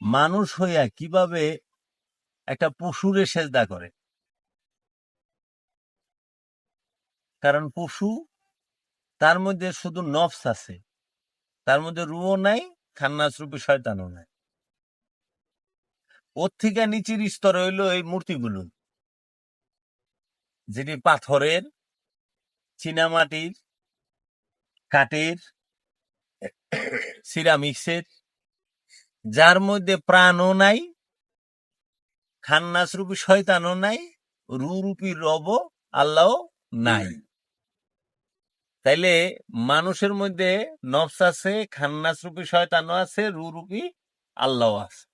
মানুষ হইয়া কীভাবে একটা পশুরে সেজদা করে? কারণ পশু তার মধ্যে শুধু নফস আছে, তার মধ্যে রুও নাই খান্নাস রূপী শয়তানও নাই। ওর থেকে নিচের স্তর হইল এই মূর্তিগুলো যেটি পাথরের, চীনামাটির, কাঠের, সিরামিক্সের যার মধ্যে প্রাণও নাই খান্নাস রূপী শয়তানও নাই রু রূপী রব আল্লাহ নাই। তাইলে মানুষের মধ্যে নফস আছে খান্নাস রূপী শয়তানও আছে রু রূপী আল্লাহ আছে।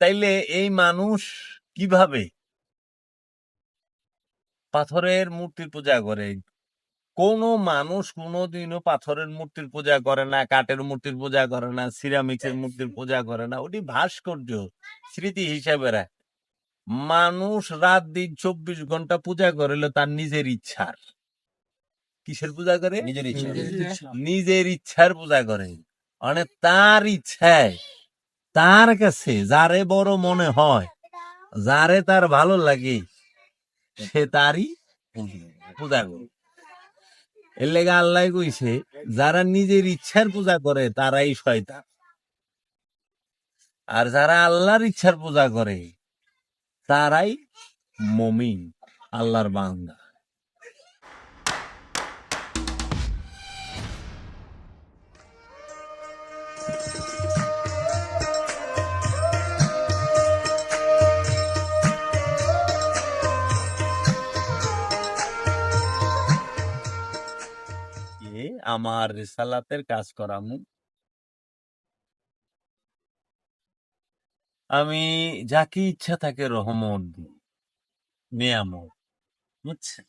তাইলে এই মানুষ কীভাবে পাথরের মূর্তির পূজা করে? কোন মানুষ কোনোদিনও পাথরের মূর্তির পূজা করে না কাঠের মূর্তির পূজা করে না সিরামিক্সের মূর্তির পূজা করে না। ওটি ভাস্কর্য স্মৃতি হিসাবে রাখ। মানুষ রাত দিন চব্বিশ ঘণ্টা পূজা করিল তার নিজের ইচ্ছার। কিসের পূজা করে? নিজের ইচ্ছা। নিজের ইচ্ছার পূজা করে। মানে তার ইচ্ছায় তার কাছে যারে বড় মনে হয় যারে তার ভালো লাগে সে তারই পূজা করে। এর লেগে আল্লাহ কইছে, যারা নিজের ইচ্ছার পূজা করে, তারাই শয়তান। আর যারা আল্লাহর ইচ্ছার পূজা করে, তারাই মমিন, আল্লাহর বান্দা। আমার রিসালাতের কাজ করামু আমি যাকে ইচ্ছা তাকে রহমত দিই, নিয়ামত, বুঝছেন?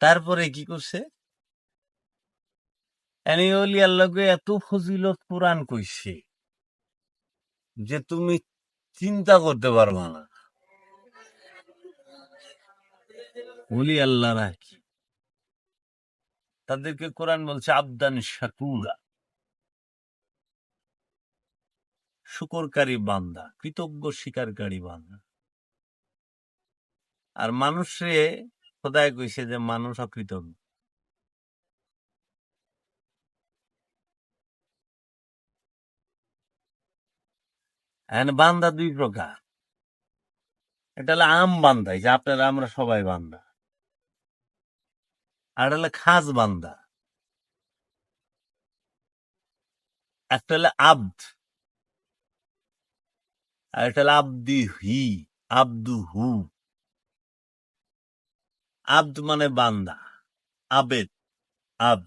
তারপরে কি করছে? এনি ওলি আল্লাহকে এত ফজিলত কোরআন কইছে যে তুমি চিন্তা করতে পারবা না। ওলি আল্লাহরা কি। তাদেরকে কোরআন বলছে, আবদান শাকুরা। শুকরকারী বান্দা, কৃতজ্ঞ শিকারকারী বান্দা। আর মানুষে খোদায় কইছে যে, মানুষ অকৃতজ্ঞ। এখন বান্দা দুই প্রকার। এটা হলো আম বান্দা যে আপনারা, আমরা সবাই বান্দা। আর হলো খাস বান্দা একটা হলো আব্দ আর এটা হলো আব্দি হি আব্দু হু আব্দ মানে বান্দা আবেদ আব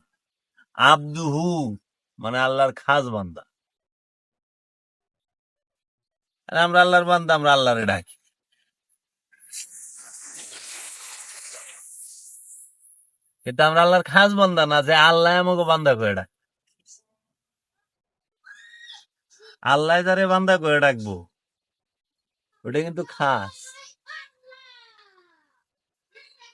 আব্দু হু মানে আল্লাহর খাস বান্দা আমরা আল্লাহর বান্দা আমরা আল্লাহরে ডাকি কিন্তু আমরা আল্লাহর খাস বান্দা না যে আল্লাহ আমাকে বান্দা করে ডাক। আল্লাহ যারে বান্দা করে ডাকবো, ওটা কিন্তু খাস।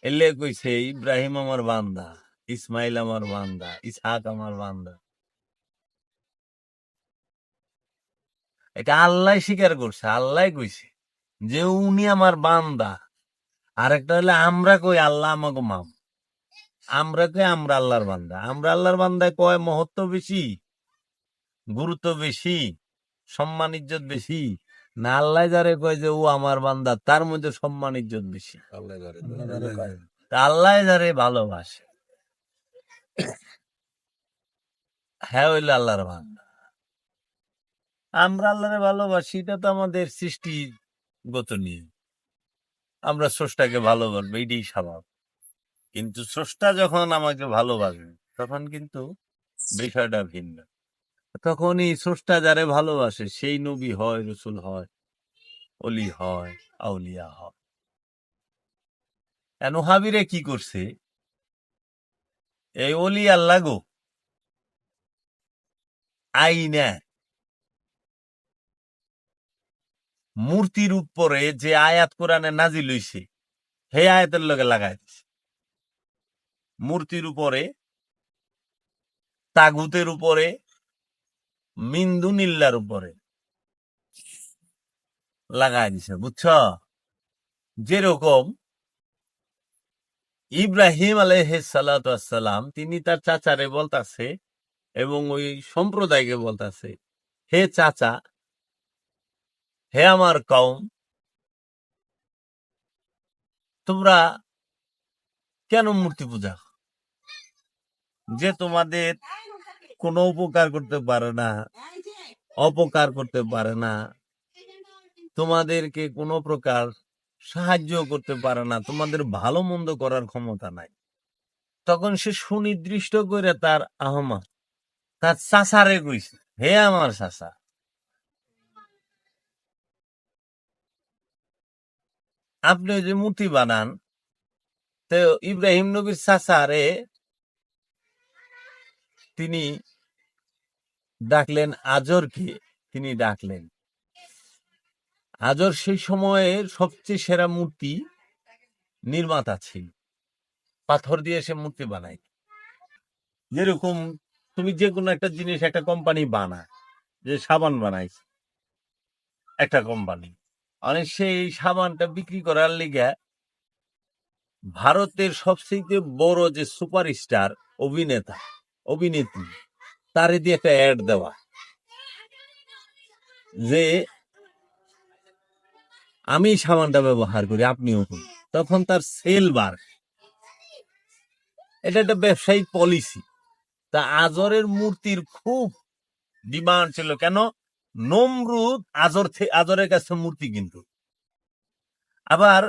এলে কইছে, ইব্রাহিম আমার বান্দা, ইসমাইল আমার বান্দা, ইসহাক আমার বান্দা। এটা আল্লাহ স্বীকার করছে, আল্লাহ কইছে যে উনি আমার বান্দা। আর একটা হলে আমরা কই আল্লাহ আমাকে মাম আমরা কই আমরা আল্লাহর বান্দা। আমরা আল্লাহর বান্দায় কয়? মহত্ব বেশি? গুরুত্ব বেশি? সম্মান ইজ্জত বেশি? না আল্লাহ যারে কয় যে ও আমার বান্দা তার মধ্যে সম্মান ইজ্জত বেশি। তা আল্লাহ যারে ভালোবাসে। হ্যাঁ হইল আল্লাহর বান্দা। আমরা আল্লাহরে ভালোবাসি এটা তো আমাদের সৃষ্টিগত নিয়ে আমরা স্রষ্টাকে ভালোবাসবো এটাই স্বভাব। কিন্তু স্রষ্টা যখন আমাকে ভালোবাসবে তখন কিন্তু বিষয়টা ভিন্ন। তখনই স্রষ্টা যারে ভালোবাসে, সেই নবী হয়, রসুল হয়, অলি হয়, আউলিয়া হয়। নোহাবিরে কি করছে? এই অলি আল্লাহ গো। আইনা মূর্তির উপরে যে আয়াত কোরআনে নাজিল হইছে, সেই আয়াতের লগে লাগাই মূর্তির উপরে, তাগুতের উপরে মিন্দুনিল্লার উপরে লাগাই দিছে, বুঝছ যেরকম ইব্রাহিম আলহালাম তিনি তার চাচারে বলতাছে এবং ওই সম্প্রদায়কে বলতাছে, হে চাচা, হে আমার কম তোমরা কেন মূর্তি পূজা? যে তোমাদের কোনো উপকার করতে পারে না, অপকার করতে পারে না, তোমাদেরকে কোনো প্রকার সাহায্য করতে পারে না, তোমাদের ভালো মন্দ করার ক্ষমতা নাই। তখন সে সুনির্দিষ্ট করে তার আহমা, তার চাষারে কইছে, হে আমার চাষা আপনি যে মূর্তি বানান, তো ইব্রাহিম নবীর চাষারে তিনি ডাকলেন আজরকে, তিনি ডাকলেন। আজর সেই সময়ের সবচেয়ে সেরা মূর্তি নির্মাতা ছিল। পাথর দিয়ে সে মূর্তি বানায়। যেরকম তুমি যে কোনো একটা জিনিস একটা কোম্পানি বানায় যে সাবান বানাইছে, একটা কোম্পানি। মানে সেই সাবানটা বিক্রি করার লিগে ভারতের সবচেয়ে বড় যে সুপারস্টার, অভিনেতা অভিনেত্রী, তারে একটা অ্যাড দেওয়া, যে আমি সাবানটা ব্যবহার করি, আপনিও করুন। তখন তার সেল বার এটা একটা ব্যবসায়িক পলিসি তা আজরের মূর্তির খুব ডিমান্ড ছিল। কেন? নমরুদ আজর আজরের কাছে মূর্তি কিন্তু। আবার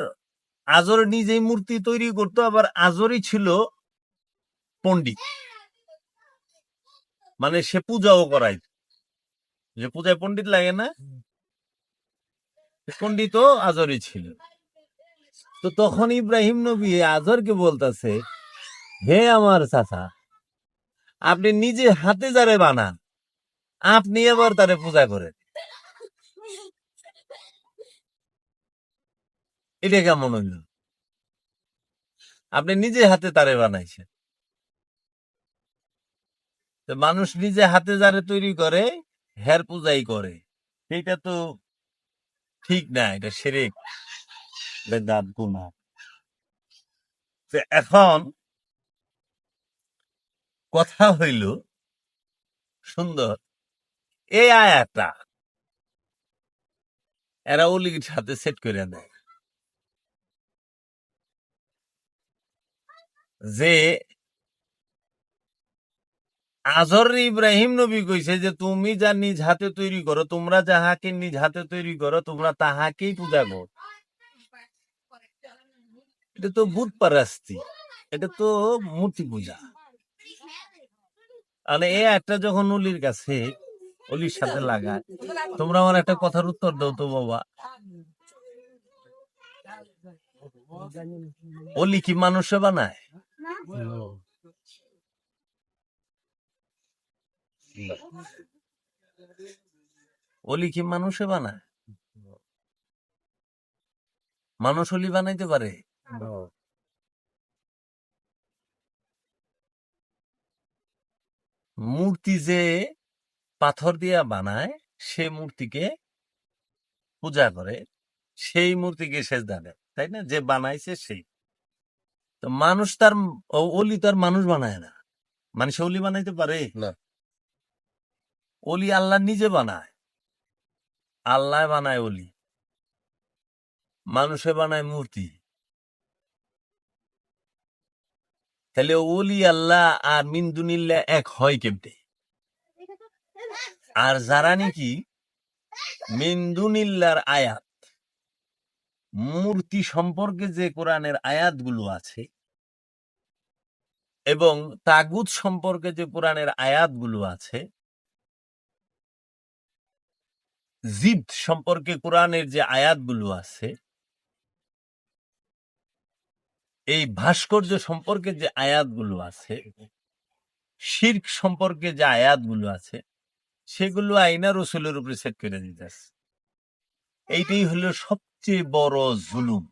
আজর নিজেই মূর্তি তৈরি করতো, আবার আজরই ছিল পণ্ডিত। মানে সে পূজাও করাই যে পূজায় পণ্ডিত লাগে না? পণ্ডিতও আজরই ছিল। তো তখন ইব্রাহিম নবী আজরকে বলতেছে হে আমার চাচা আপনি নিজে হাতে যারে বানান আপনি এবার তারে পূজা করেন। এটা কেমন হইল? আপনি নিজে হাতে তারে বানাইছেন। মানুষ নিজে হাতে যারে তৈরি করে, হের পূজাই করে। এটা তো ঠিক না, এটা গুণা। এখন কথা হইল সুন্দর, এই আয়াটা এরা অলির সাথে সেট করে দেয় যে আজর ইব্রাহিম নবী কইছে যে, তুমি যা নিজ হাতে তৈরি করো, তোমরা যাহাকে নিজ হাতে তৈরি করো, তোমরা তাহাকেই পূজা করো। এটা তো ভূত পারাস্তি, এটা তো মূর্তি পূজা। মানে এই একটা যখন অলির কাছে, অলির সাথে লাগায় তোমরা আমার একটা কথার উত্তর দাও তো, বাবা। অলি কি মানুষে বানায় অলি কি মানুষে বানায়? মানুষ অলি বানাইতে পারে? মূর্তি যে পাথর দিয়া বানায় সে মূর্তিকে পূজা করে সেই মূর্তিকে সেজদা দেয় তাই না? যে বানাইছে সেই তো মানুষ তার অলি তার মানুষ বানায় না। মানুষ অলি বানাইতে পারে? না। অলি আল্লাহ নিজে বানায়। আল্লাহ বানায় অলি। মানুষে বানায় মূর্তি। তাহলে অলি আল্লাহ আর মিন্দুনিল্লা এক হয় কেমতে আর যারা নাকি মিন্দুনিল্লার আয়াত, মূর্তি সম্পর্কে যে কোরআনের আয়াতগুলো আছে এবং তাগুত সম্পর্কে যে কোরআনের আয়াতগুলো আছে জিদ সম্পর্কে কোরআনের যে আয়াতগুলো আছে, এই ভাস্কর্য সম্পর্কে যে আয়াতগুলো আছে, শির্ক সম্পর্কে যে আয়াতগুলো আছে, সেগুলো আইনা রসুলের উপরে সেট করে দিতেছে এইটাই হলো সবচেয়ে বড় জুলুম।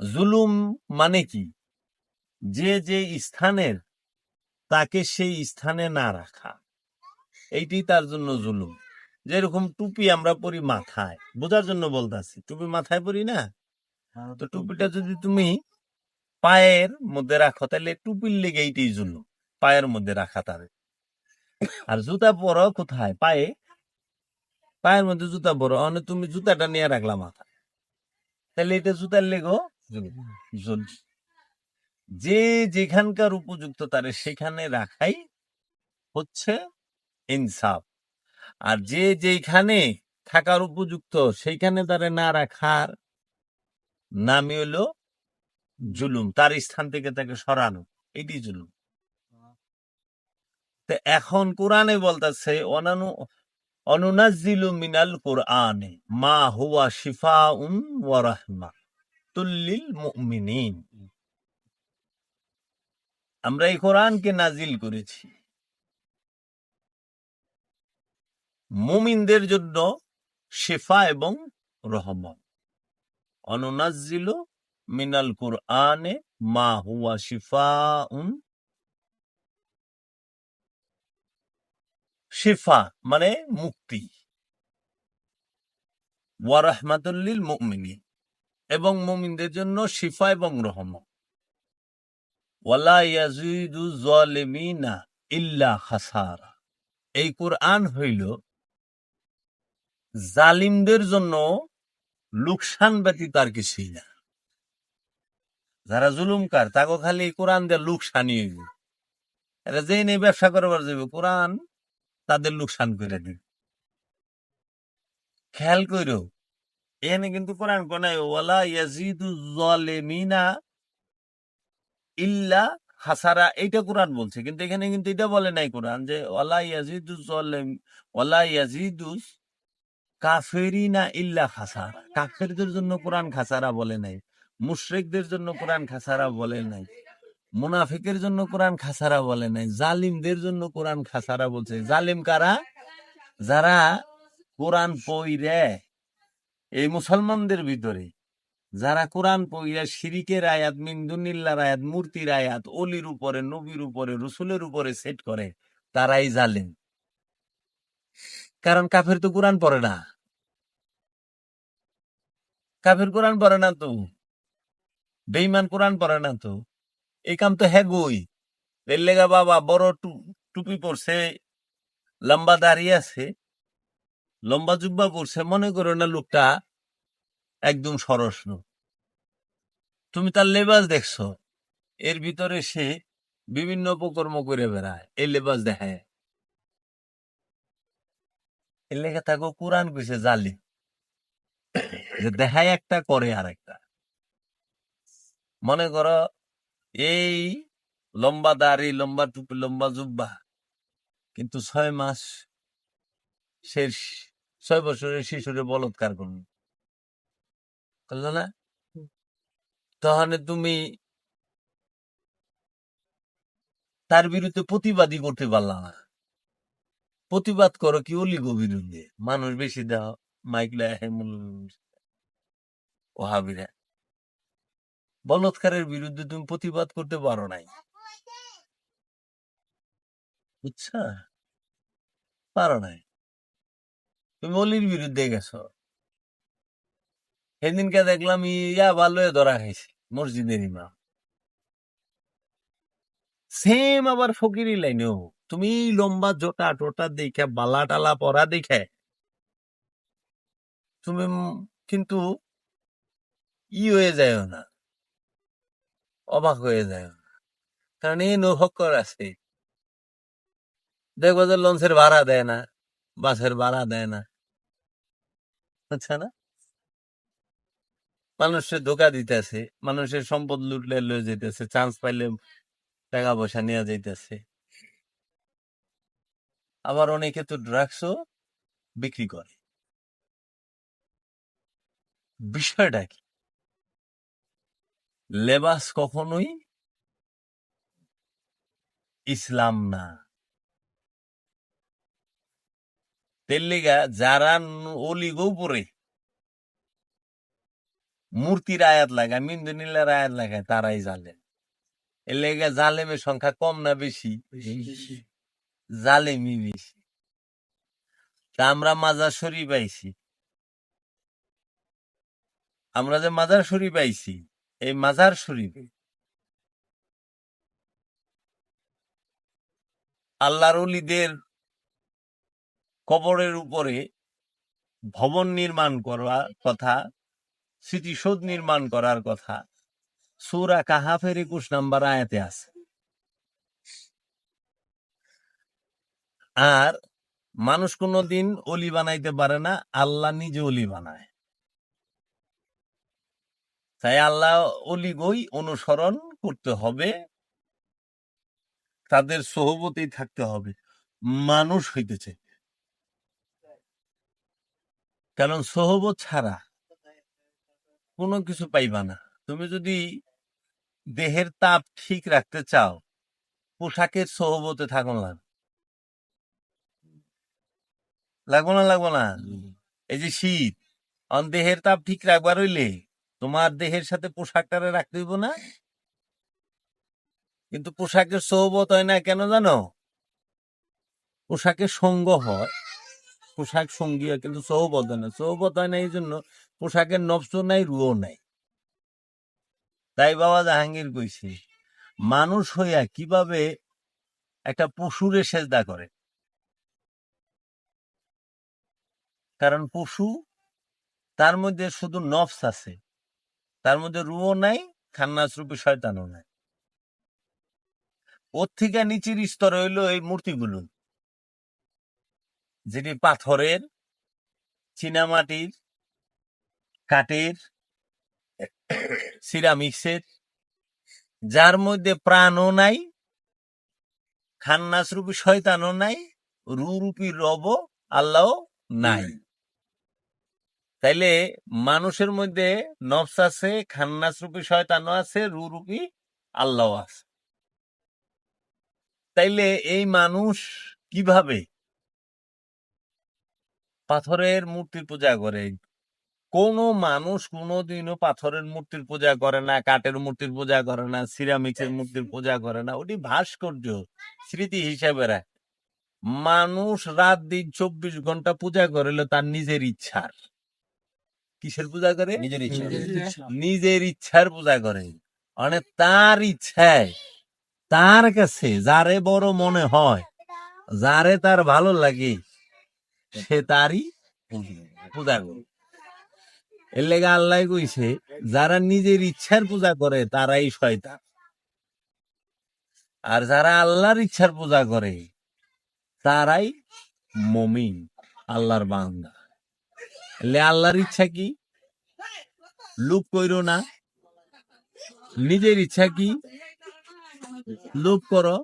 জুলুম মানে কি? যে যে স্থানের, তাকে সেই স্থানে না রাখা। এইটি তার জন্য জুলুম। যেরকম টুপি আমরা পরি মাথায় বোঝার জন্য বলতেছি। টুপি মাথায় পরি না? তো টুপিটা যদি তুমি পায়ের মধ্যে রাখো তাহলে টুপির লেগে এইটাই জুলুম পায়ের মধ্যে রাখা তাদের। আর জুতা পরো কোথায়? পায়ে? পায়ের মধ্যে জুতা পরো অনে তুমি জুতাটা নিয়ে রাখলা মাথা তাহলে এটা জুতার লেগো যে যেখানকার উপযুক্ত তারে সেখানে রাখাই হচ্ছে ইনসাফ। আর যে যেখানে থাকার উপযুক্ত, সেইখানে তারে না রাখার নামই হলো জুলুম। তার স্থান থেকে তাকে সরানো, এটি জুলুম। তো এখন কোরআনে বলতেছে, অনানু অনুনাজিলু মিনাল কোরআনে, মা হুয়া শিফাউন ওয়া রাহমা তুল্লিল মুমিনিন। আমরা এই কোরআনকে নাজিল করেছি। মুমিনদের জন্য শেফা এবং রহমত। অনুনাজিল মিনাল কুরআনে মা হুয়া শিফা উন শিফা মানে মুক্তি। ওয়া রাহমাতুল্লিল মুমিনিন। এবং মুমিনদের জন্য শিফা এবং রহমত। ওয়ালা ইয়াজিদু যালিমিনা ইল্লা খাসারা। এই কোরআন হইল জালিমদের জন্য লুকসান ব্যতীত আর কিছুই না। যারা জুলুমকার তাকে খালি কোরআন দিয়ে লুকসানি হইব এরা যেই নেই ব্যবসা করবার যাবে কোরআন তাদের লুকসান করে দিবে। খেয়াল করো এখানে কিন্তু কোরআন কোনায় ওয়ালা ইয়াজিদু যালিমিনা ইল্লা হাসারা এইটা কোরআন বলছে। কিন্তু এখানে কিন্তু এটা বলে নাই কোরআন যে, ওয়ালা ইয়াজিদু জালিম, ওয়ালা ইয়াজিদু কাফেরিনা ইল্লা খাসারা। কাফেরদের জন্য কোরআন খাসারা বলে নাই। মুশরিকদের জন্য কোরআন খাসারা বলে নাই। মুনাফিকের জন্য কোরআন খাসারা বলে নাই। জালিমদের জন্য কোরআন খাসারা বলছে। জালিম কারা? যারা কোরআন পইরে এই মুসলমানদের ভিতরে। যারা কোরআন পইরা শিরিকের আয়াত, মিন্দুনিল্লার আয়াত, মূর্তির আয়াত, অলির উপরে, নবীর উপরে, রসুলের উপরে সেট করে, তারাই জালেন কারণ কাফের তো কোরআন পড়ে না। কাফের কোরআন পড়ে না তো? বেইমান কোরআন পড়ে না তো? এই কাম তো হ্যাঁ গই লেগা বাবা বড় টুপি পরছে, লম্বা দাঁড়িয়ে আছে, লম্বা জুব্বা পরছে, মনে করো না লোকটা একদম সরস। তুমি তার লেবাস দেখছ, এর ভিতরে সে বিভিন্ন উপকর্ম করে বেড়ায়, এই লেবাস দেখায় এর তাকে কোরআন কইছে জালি যে দেখায় একটা করে আর একটা। মনে করো এই লম্বা দাড়ি লম্বা টুপি লম্বা জুব্বা কিন্তু ছয় মাস সে ছয় বছরের শিশুরে বলৎকার করল। করল না? তাহলে তুমি তার বিরুদ্ধে প্রতিবাদই করতে পারলা না। প্রতিবাদ করো কি অলিগো বিরুদ্ধে মানুষ বেশি দেহ মাইকলা ওহাবিরা। বলৎকারের বিরুদ্ধে তুমি প্রতিবাদ করতে পারো নাই। বুঝছা? পারো নাই। তুমি অলির বিরুদ্ধে গেছো। সেদিনকে দেখলাম ইয়া ভালো ধরা খাইছে, মসজিদের ইমাম। সেম আবার ফকিরি লাইনেও। তুমি লম্বা জোটা টোটা দেখে, বালা টালা পরা দেখে, তুমি কিন্তু ই হয়ে যায় না অবাক হয়ে যায়। না কারণ এই নৌহক্কর আছে। দেখব যে লঞ্চের ভাড়া দেয় না, বাসের ভাড়া দেয় না। বুঝছে না? মানুষের ধোকা দিতেছে, মানুষের সম্পদ লুটলে লয়ে যেতেছে চান্স পাইলে টাকা পয়সা নিয়ে যাইতেছে। আবার অনেকে তো ড্রাগসও বিক্রি করে। বিষয়টা কি? লেবাস কখনোই ইসলাম না। তেল্লিগা যারা অলিগো পরে মূর্তির আয়াত লাগায় মিন্দুনিল্লার আয়াত লাগায় তারাই জালেম। এর লেগে জালেমের সংখ্যা কম না বেশি? জালেমি বেশি। তা আমরা মাজার শরীফ আইছি। আমরা যে মাজার শরীফ আইছি এই মাজার শরীফে। আল্লাহর অলিদের কবরের উপরে ভবন নির্মাণ করার কথা, স্মৃতিসৌধ নির্মাণ করার কথা, সুরা কাহাফের একুশ নাম্বার আয়াতে আছে। আর মানুষ কোনোদিন অলি বানাইতে পারে না, আল্লাহ নিজে অলি বানায়। তাই আল্লাহ অলি গই অনুসরণ করতে হবে। তাদের সহবতেই থাকতে হবে। মানুষ হইতেছে। কারণ সহবত ছাড়া কোনো কিছু পাইবা না। তুমি যদি দেহের তাপ ঠিক রাখতে চাও, পোশাকের সহবতে থাকো না। লাগবো না লাগবো না? এই যে শীত দেহের তাপ ঠিক রাখবার হইলে তোমার দেহের সাথে পোশাকটারে রাখতে হইব না? কিন্তু পোশাকের সহবত হয় না কেন জানো? পোশাকের সঙ্গ হয়। পোশাক সঙ্গী হয়, কিন্তু সহবত হয় না। সহবত হয় না এই জন্য পোশাকের নবস নাই, রুও নাই। তাই বাবা জাহাঙ্গীর কইছে, মানুষ হইয়া কীভাবে একটা পশুরে সেজদা করে? কারণ পশু তার মধ্যে শুধু নফস আছে। তার মধ্যে রুও নাই খান্নাস রূপে শয়তানও নাই। ওর থেকে নিচের স্তর হইল এই মূর্তিগুলো, যেটি পাথরের, চীনামাটির, কাঠের, সিরামিক্সের, যার মধ্যে প্রাণও নাই খান্নাস রূপী শয়তানও নাই রুরূপী রব আল্লাহ নাই। তাইলে মানুষের মধ্যে নফস আছে, খান্নাস রূপী শয়তানও আছে রুরূপী আল্লাহ আছে। তাইলে এই মানুষ কীভাবে পাথরের মূর্তির পূজা করে? কোন মানুষ কোনোদিনও পাথরের মূর্তির পূজা করে না, কাঠের মূর্তির পূজা করে না সিরামিক্সের মূর্তির পূজা করে না, ওটি ভাস্কর্য স্মৃতি হিসাবে মানুষ রাত দিন চব্বিশ ঘণ্টা পূজা করিল তার নিজের ইচ্ছার। কিসের পূজা করে? নিজের ইচ্ছা। নিজের ইচ্ছার পূজা করে। মানে তার ইচ্ছায় তার কাছে যারে বড় মনে হয় যারে তার ভালো লাগে সে তারই পূজা করে। এর লেগে আল্লাহ কইছে যারা নিজের ইচ্ছার পূজা করে তারাই শয়তান। আর যারা আল্লাহর ইচ্ছার পূজা করে তারাই মমিন আল্লাহর বান্দা। এলে আল্লাহর ইচ্ছা কি? লোভ কইরো না। নিজের ইচ্ছা কি? লোভ করো।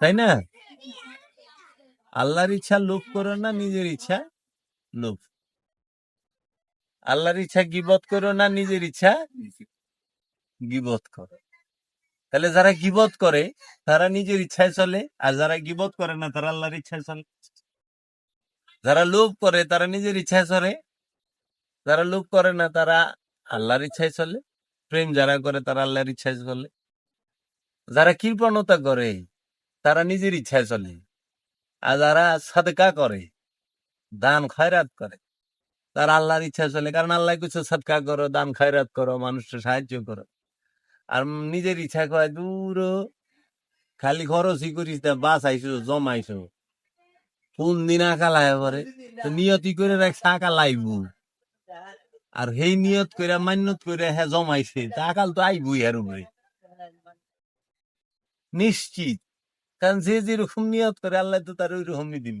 তাই না? আল্লাহর ইচ্ছা লোভ করো না, নিজের ইচ্ছা লোভ? আল্লাহর ইচ্ছা গিবত করো না, নিজের ইচ্ছা গিবত করো? তাহলে যারা গিবত করে, তারা নিজের ইচ্ছায় চলে, আর যারা গিবত করে না, তারা আল্লাহর ইচ্ছায় চলে। যারা লোভ করে, তারা নিজের ইচ্ছায় চলে। যারা লোভ করে না, তারা আল্লাহর ইচ্ছায় চলে। প্রেম যারা করে, তারা আল্লাহর ইচ্ছায় চলে। যারা কৃপণতা করে, তারা নিজের ইচ্ছায় চলে। আর যারা সাদকা করে, দান, খয়রাত করে, তারা আল্লাহর ইচ্ছায় চলে। কারণ আল্লাহ কিছু সদকা করো, দান, খয়রাত করো, মানুষকে সাহায্য করো। আর নিজের ইচ্ছা কয়, দূর, খালি খরচই করিস না বাস আইসো জমাইছো। কোন দিন আঁকা লাগে পরে তো নিয়তি করে রাখছে আঁকা লাইব। আর সেই নিয়ত করে মান্যত করে হ্যাঁ জমাইছে, তা আকাল তো আইবই এর উপরে। নিশ্চিত। কারণ যে যেরকম নিয়ত করে, আল্লাহ তো তার ওই রকমই দিন।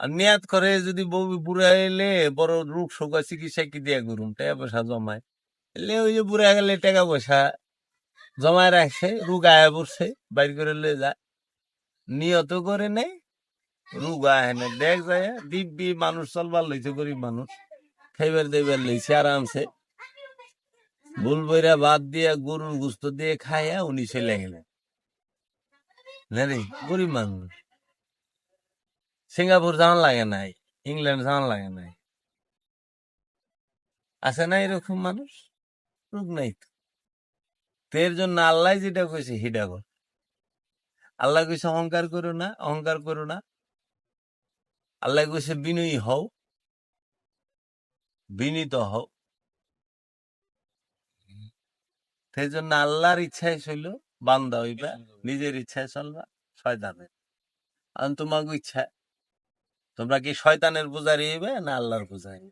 আর নিয়াত করে যদি বউ বুড়া এলে বড় রোগ শোক চিকিৎসা কি দিয়া করুম? টাকা পয়সা জমায়। এলে ওই যে বুড়া গেলে টাকা পয়সা জমায় রাখছে রোগ আয়া পড়ছে, বাইর করে লয়ে যায়। নিয়ত করে নেই রোগ আয় না দেখ যায়, দিব্যি মানুষ, চলবার লইছে, গরিব মানুষ। খাইবার দেবার লইছে, আরামসে। ভুল বইরা বাদ দিয়া গরুর গুস্ত দিয়ে খাইয়া উনি চলে গেলেন। গরিব মানুষ। সিঙ্গাপুর যাওয়ান লাগে নাই, ইংল্যান্ড যাওয়ান লাগে নাই। আছে না এরকম মানুষ? রোগ নাই তো। জন্য আল্লাহ যেটা কইছে, সেটা কর। আল্লাহ কইছে, অহংকার করো না, অহংকার করো না। আল্লাহ কইছে, বিনয়ী হও। বিনীত হও। সেই জন্য আল্লাহর ইচ্ছায় চইল বান্দা হইবা, নিজের ইচ্ছায় চলবা, শয়তানের। আর তোমাকে ইচ্ছা। তোমরা কি শয়তানের পূজারি হইবে না আল্লাহর পূজারি?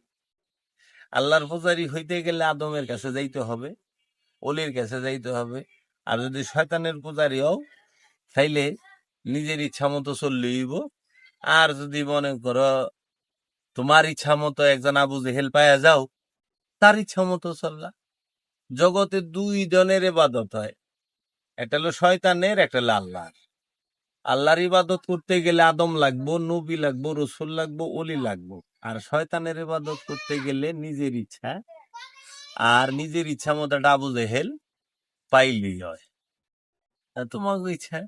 আল্লাহর পূজারি হইতে গেলে আদমের কাছে যাইতে হবে, অলির কাছে যাইতে হবে। আর যদি শয়তানের পূজারি হও তাইলে নিজের ইচ্ছা মতো চললে হইব। আর যদি মনে করো তোমার ইচ্ছা মতো একজন আবু জেহেল পায়া যাও, তার ইচ্ছা মতো চললা। জগতে দুই জনের ইবাদত হয়, একটা হলো শয়তানের, একটা হলো আল্লাহর। আল্লাহর ইবাদত করতে গেলে আদম লাগবো, নবী লাগবো, রসুল লাগবো, অলি লাগবো। আর শয়তানের ইবাদত করতে গেলে নিজের ইচ্ছা আর নিজের ইচ্ছা মতো আবু জেহেল পাইলেই হয়। তা তোমাকে ইচ্ছা?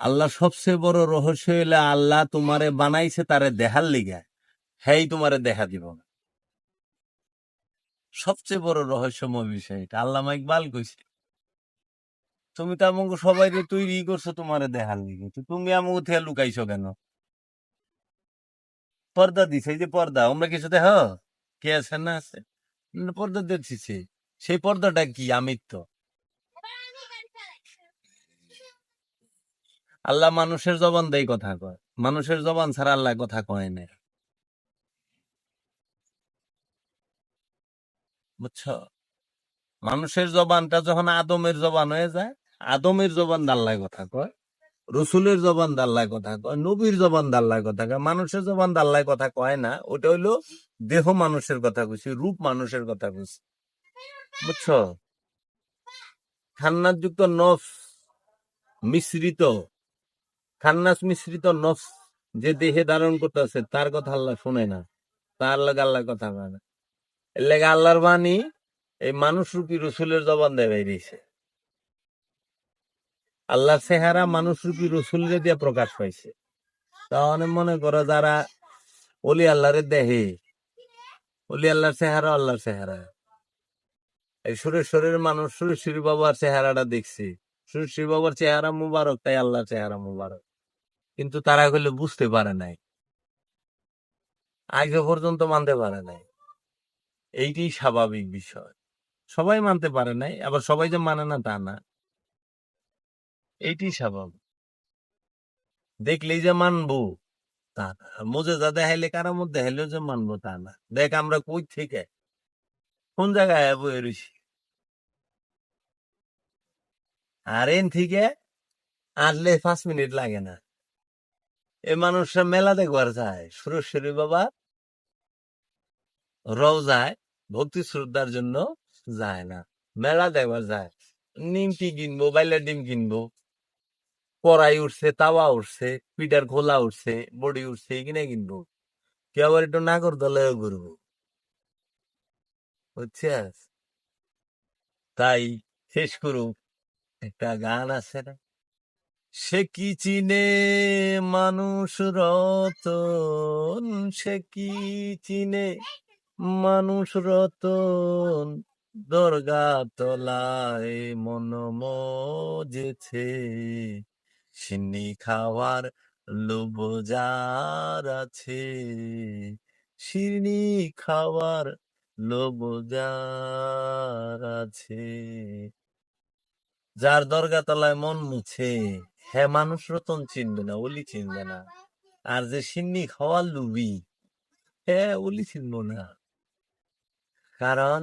আল্লাহ সবচেয়ে বড় রহস্য হইলে আল্লাহ তোমারে বানাইছে তারে দেখার লিগা। হেই, তোমারে দেখা দিব না। সবচেয়ে বড় রহস্যময় বিষয় এটা। আল্লাহ ইকবাল কইছে তুমি তো আমাকে সবাই তৈরি করছ তোমার দেখার লিগে। তুমি আমাকে থেকে লুকাইছো কেন? পর্দা দিছে যে পর্দা, আমরা কিছু দেখ কে আছে না আছে? পর্দা দেখছি সেই পর্দাটা কি আমিত্ব আল্লাহ মানুষের জবান দেয় কথা কয়। মানুষের জবান ছাড়া আল্লাহ কথা কয় না। বুঝছ? মানুষের জবানটা যখন আদমের জবান হয়ে যায় আদমের জবান দাল্লায় কথা কয়, রসুলের জবান দাল্লায় কথা কয়, নবীর জবান দাল্লায় কথা কয়, মানুষের জবান দাল্লায় কথা কয় না, ওটা হইল দেহ মানুষের কথা কইছি, রূপ মানুষের কথা কইছি। বুঝছ? খান্নাস যুক্ত নফ মিশ্রিত খান্নাস মিশ্রিত নফ যে দেহে ধারণ করতেছে, তার কথা আল্লাহ শুনে না, তার লাগে আল্লাহ কথা কয় না। এর লাগে আল্লাহর বাণী, এই মানুষ রূপী রসুলের জবান দেয় বেরিয়েছে আল্লাহর চেহারা মানুষ রূপী রসুলের দিয়ে প্রকাশ পাইছে। তাহলে মনে করো যারা অলি আল্লাহরে দেহে অলি আল্লাহর চেহারা আল্লাহর চেহারা। এই সুরেশ্বরের মানুষ সুরেশ্বরী বাবার চেহারাটা দেখছে। সুরেশ্বরী বাবার চেহারা মুবারক, তাই আল্লাহর চেহারা মুবারক। কিন্তু তারা গুলো বুঝতে পারে নাই। আগে পর্যন্ত মানতে পারে নাই। এইটাই স্বাভাবিক বিষয়। সবাই মানতে পারে নাই, আবার সবাই যে মানে না তা না। এইটাই স্বাভাবিক। দেখলেই যে মানবো তা না। মোজে যা দেখাইলে কারোর মধ্যে দেখাইলেও যে মানবো তা না। দেখ আমরা কই থেকে? কোন জায়গায় বয়ে রয়েছি আর এন থেকে আসলে পাঁচ মিনিট লাগে না। এ মানুষরা মেলা দেখবার যায়, সুরেশ্বরী বাবা রওজায় ভক্তি শ্রদ্ধার জন্য যায় না। মেলা দেখবার যায়। নিমকি কিনবো বাইলের ডিম কিনবো। কড়াই উঠছে, তাওয়া উঠছে, পিঠার খোলা উঠছে, বডি উঠছে কিনে কিনবো। কেউ আবার একটু নাগর দলেও ঘুরবো বুঝছিস? তাই শেষ করুক একটা গান আছে না? সে কি চিনে মানুষ রতন? সে কি চিনে মানুষ রতন? দরগা তলায় মন মজেছে সিন্নি খাওয়ার লোভ যার আছে। সিন্নি খাওয়ার লোভ যার আছে। যার দরগা তলায় মন মুছে হ্যাঁ মানুষ রতন চিনবে না ওলি চিনবে না। আর যে সিন্নি খাওয়ার লুবি হ্যাঁ ওলি চিনব না। কারণ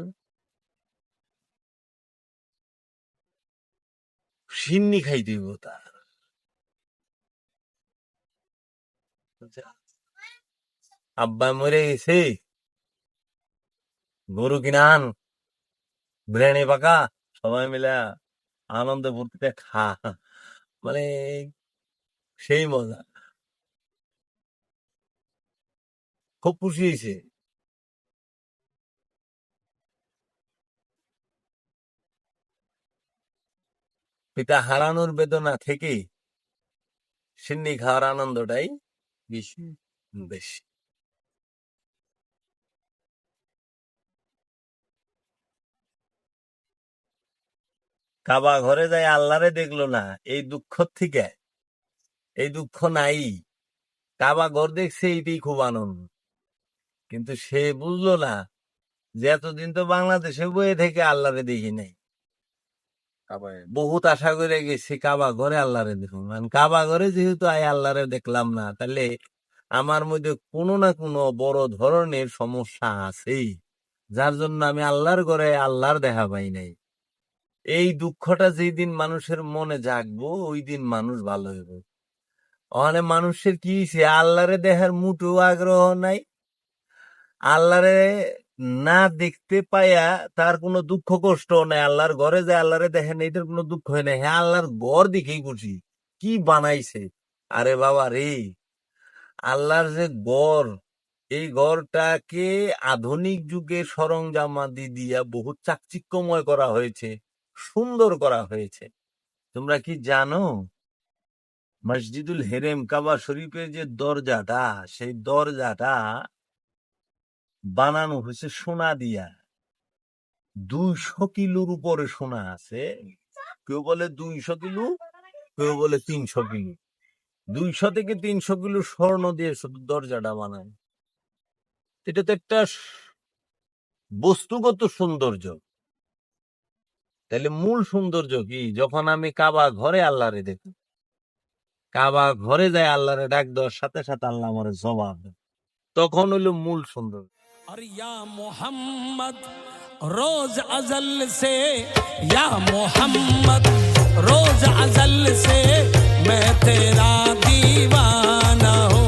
সিন্নি খাই দিব তার। আব্বা মরে গেছে। গরু কিনান, বিরিয়ানি পাকা, সবাই মিলে আনন্দে ভর্তিতে খা। মানে সেই মজা। খুব খুশি হয়েছে। পিতা হারানোর বেদনা থেকে সিন্নি খাওয়ার আনন্দটাই বেশি বেশি। কাবা ঘরে যায় আল্লাহরে দেখল না এই দুঃখ থেকে। এই দুঃখ নাই। কাবা ঘর দেখছে এইটাই খুব আনন্দ। কিন্তু সে বুঝলো না যে এতদিন তো বাংলাদেশে বয়ে থেকে আল্লাহরে দেখি নাই। বহুত আশা করে গেছি কাবা ঘরে আল্লাহরে দেখুন। মানে কাবা ঘরে যেহেতু আই আল্লাহরে দেখলাম না তাহলে আমার মধ্যে কোনো না কোনো বড় ধরনের সমস্যা আছেই, যার জন্য আমি আল্লাহর ঘরে আল্লাহর দেখা পাই নাই। এই দুঃখটা যেই দিন মানুষের মনে জাগবো, ওই দিন মানুষ ভালো হইব। ওখানে মানুষের কি আল্লাহরে দেখার মুঠো আগ্রহ নাই। আল্লাহরে না দেখতে পায়া তার কোনো দুঃখ কষ্ট নাই। আল্লাহর ঘরে যায়, আল্লাহরে দেখেন এটার কোনো দুঃখ হয় না হ্যাঁ আল্লাহর ঘর দেখেই খুশি। কি বানাইছে? আরে বাবা রে! আল্লাহর যে গড় এই গড়টাকে আধুনিক যুগে সরঞ্জামাদি দিয়া বহুত চাকচিক্যময় করা হয়েছে, সুন্দর করা হয়েছে। তোমরা কি জানো? মসজিদুল হেরেম কাবা শরীফের যে দরজাটা, সেই দরজাটা বানানো হয়েছে সোনা দিয়া। দুইশো কিলোর উপরে সোনা আছে। কেউ বলে দুইশো কিলো, কেউ বলে তিনশো কিলো। দুইশো থেকে তিনশো কিলো স্বর্ণ দিয়ে শুধু দরজাটা বানায়। এটা তো একটা বস্তুগত সৌন্দর্য। তাহলে মূল সৌন্দর্য কি? যখন আমি কাবা ঘরে আল্লাহরে দেখি, কাবা ঘরে যায় আল্লাহরে ডাক দেওয়ার সাথে সাথে আল্লাহ আমার জবাব। তখন হইল মূল সৌন্দর্য। और या मोहम्मद, रोज अजल से, या मोहम्मद, रोज अजल से, मैं तेरा दीवाना हूँ।